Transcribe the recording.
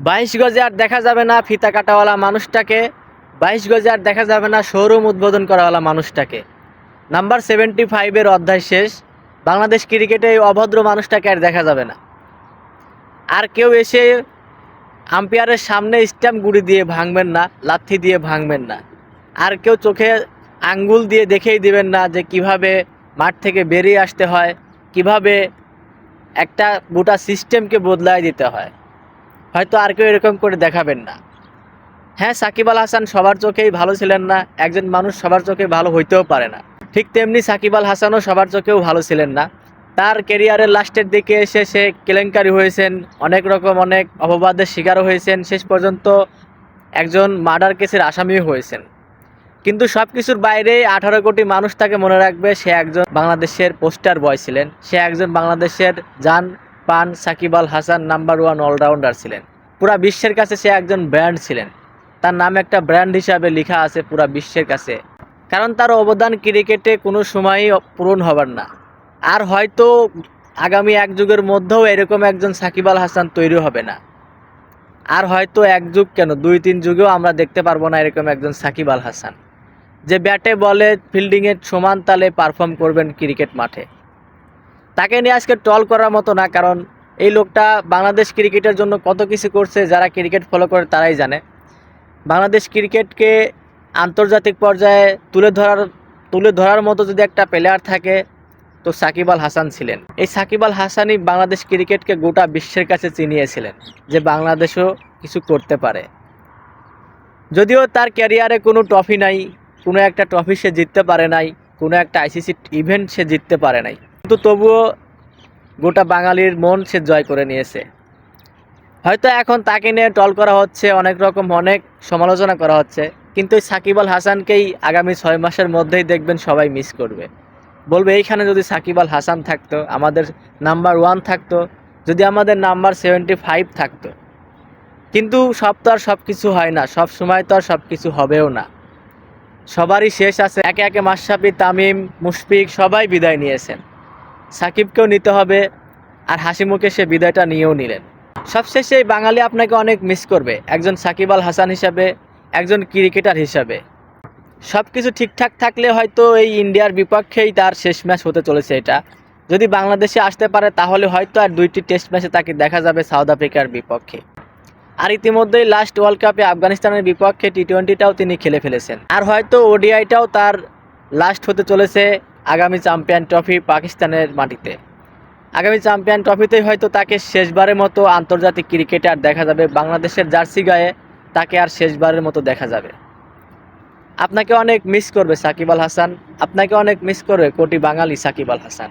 বাইশ গজে আর দেখা যাবে না ফিতা কাটাওয়ালা মানুষটাকে। বাইশ গজে আর দেখা যাবে না শোরুম উদ্বোধন করাওয়ালা মানুষটাকে। নাম্বার সেভেন্টি ফাইভের অধ্যায় শেষ। বাংলাদেশ ক্রিকেটে এই অভদ্র মানুষটাকে আর দেখা যাবে না। আর কেউ এসে আম্পায়ারের সামনে স্ট্যাম্প গুড়ি দিয়ে ভাঙবেন না, লাথি দিয়ে ভাঙবেন না। আর কেউ চোখে আঙ্গুল দিয়ে দেখেই দিবেন না যে কীভাবে মাঠ থেকে বেরিয়ে আসতে হয়, কীভাবে একটা গোটা সিস্টেমকে বদলায় দিতে হয়। হয়তো আর কেউ এরকম করে দেখাবেন না। হ্যাঁ সাকিব আল হাসান সবার চোখেই ভালো ছিলেন না, একজন মানুষ সবার চোখে ভালো হইতেও পারে না। ঠিক তেমনি সাকিব আল হাসানও সবার চোখেও ভালো ছিলেন না। তার কেরিয়ারের লাস্টের দিকে এসে সে কেলেঙ্কারি হয়েছেন, অনেক রকম অনেক অপবাদের শিকারও হয়েছেন, শেষ পর্যন্ত একজন মার্ডার কেসের আসামিও হয়েছেন। কিন্তু সব কিছুর বাইরে আঠারো কোটি মানুষ তাকে মনে রাখবে, সে একজন বাংলাদেশের পোস্টার বয় ছিলেন, সে একজন বাংলাদেশের জান পান Shakib Al Hasan number one all rounder ছিলেন। পুরা বিশ্বের কাছে সে একজন ব্র্যান্ড ছিলেন। তার নাম একটা ব্র্যান্ড হিসাবে লেখা আছে পুরা বিশ্বের কাছে। কারণ তার অবদান ক্রিকেটে কোনো সময়ই পূরণ হবার না। আর হয়তো আগামী এক যুগের মধ্যেও এরকম একজন সাকিব আল হাসান তৈরি হবে না। আর হয়তো এক যুগ কেন, দুই, তিন যুগেও আমরা দেখতে পারব না এরকম একজন সাকিব আল হাসান। যে ব্যাটে বলে ফিল্ডিংয়ের সমান তালে পারফর্ম করবেন ক্রিকেট মাঠে। তাকে নিয়ে আজকে টল করার মতো না, কারণ এই লোকটা বাংলাদেশ ক্রিকেটের জন্য কত কিছু করছে, যারা ক্রিকেট ফলো করে তারাই জানে। বাংলাদেশ ক্রিকেটকে আন্তর্জাতিক পর্যায়ে তুলে ধরার তুলে ধরার মতো যদি একটা প্লেয়ার থাকে, তো সাকিব আল হাসান ছিলেন। এই সাকিব আল হাসানই বাংলাদেশ ক্রিকেটকে গোটা বিশ্বের কাছে চিনিয়েছিলেন যে বাংলাদেশও কিছু করতে পারে। যদিও তার ক্যারিয়ারে কোনো ট্রফি নাই, কোনো একটা ট্রফি সে জিততে পারে নাই, কোনো একটা আইসিসি ইভেন্ট সে জিততে পারে নাই। কিন্তু তবুও গোটা বাঙালির মন সে জয় করে নিয়েছে। হয়তো এখন তাকে নিয়ে টল করা হচ্ছে, অনেক রকম অনেক সমালোচনা করা হচ্ছে, কিন্তু সাকিব আল হাসানকেই আগামী ছয় মাসের মধ্যেই দেখবেন সবাই মিস করবে। বলবে, এইখানে যদি সাকিব আল হাসান থাকতো, আমাদের নাম্বার ওয়ান থাকতো, যদি আমাদের নাম্বার সেভেন্টি ফাইভ থাকতো। কিন্তু সব তো আর সব কিছু হয় না, সব সময় তো আর সব কিছু হবেও না। সবারই শেষ আছে, একে একে মাশরাফি, তামিম, মুশফিক সবাই বিদায় নিয়েছেন। সাকিবকেও নিতে হবে আর হাসি মুখে সে বিদায়টা নিয়েও নিলেন। সবশেষে এই বাঙালি আপনাকে অনেক মিস করবে। একজন সাকিব আল হাসান হিসাবে, একজন ক্রিকেটার হিসাবে। সব কিছু ঠিকঠাক থাকলে হয়তো এই ইন্ডিয়ার বিপক্ষেই তার শেষ ম্যাচ হতে চলেছে এটা। যদি বাংলাদেশে আসতে পারে, তাহলে হয়তো আর দুইটি টেস্ট ম্যাচে তাকে দেখা যাবে সাউথ আফ্রিকার বিপক্ষে। আর ইতিমধ্যেই লাস্ট ওয়ার্ল্ড কাপে আফগানিস্তানের বিপক্ষে টি টোয়েন্টিটাও তিনি খেলে ফেলেছেন। আর হয়তো ওডিআইটাও তার লাস্ট হতে চলেছে। আগামী চ্যাম্পিয়ন ট্রফি পাকিস্তানের মাটিতে। আগামী চ্যাম্পিয়ন ট্রফিতেই হয়তো তাকে শেষবারের মতো আন্তর্জাতিক ক্রিকেটে আর দেখা যাবে। বাংলাদেশের জার্সি গায়ে তাকে আর শেষবারের মতো দেখা যাবে। আপনাকে অনেক মিস করবে সাকিব আল হাসান। আপনাকে অনেক মিস করবে কোটি বাঙালি সাকিব আল হাসান।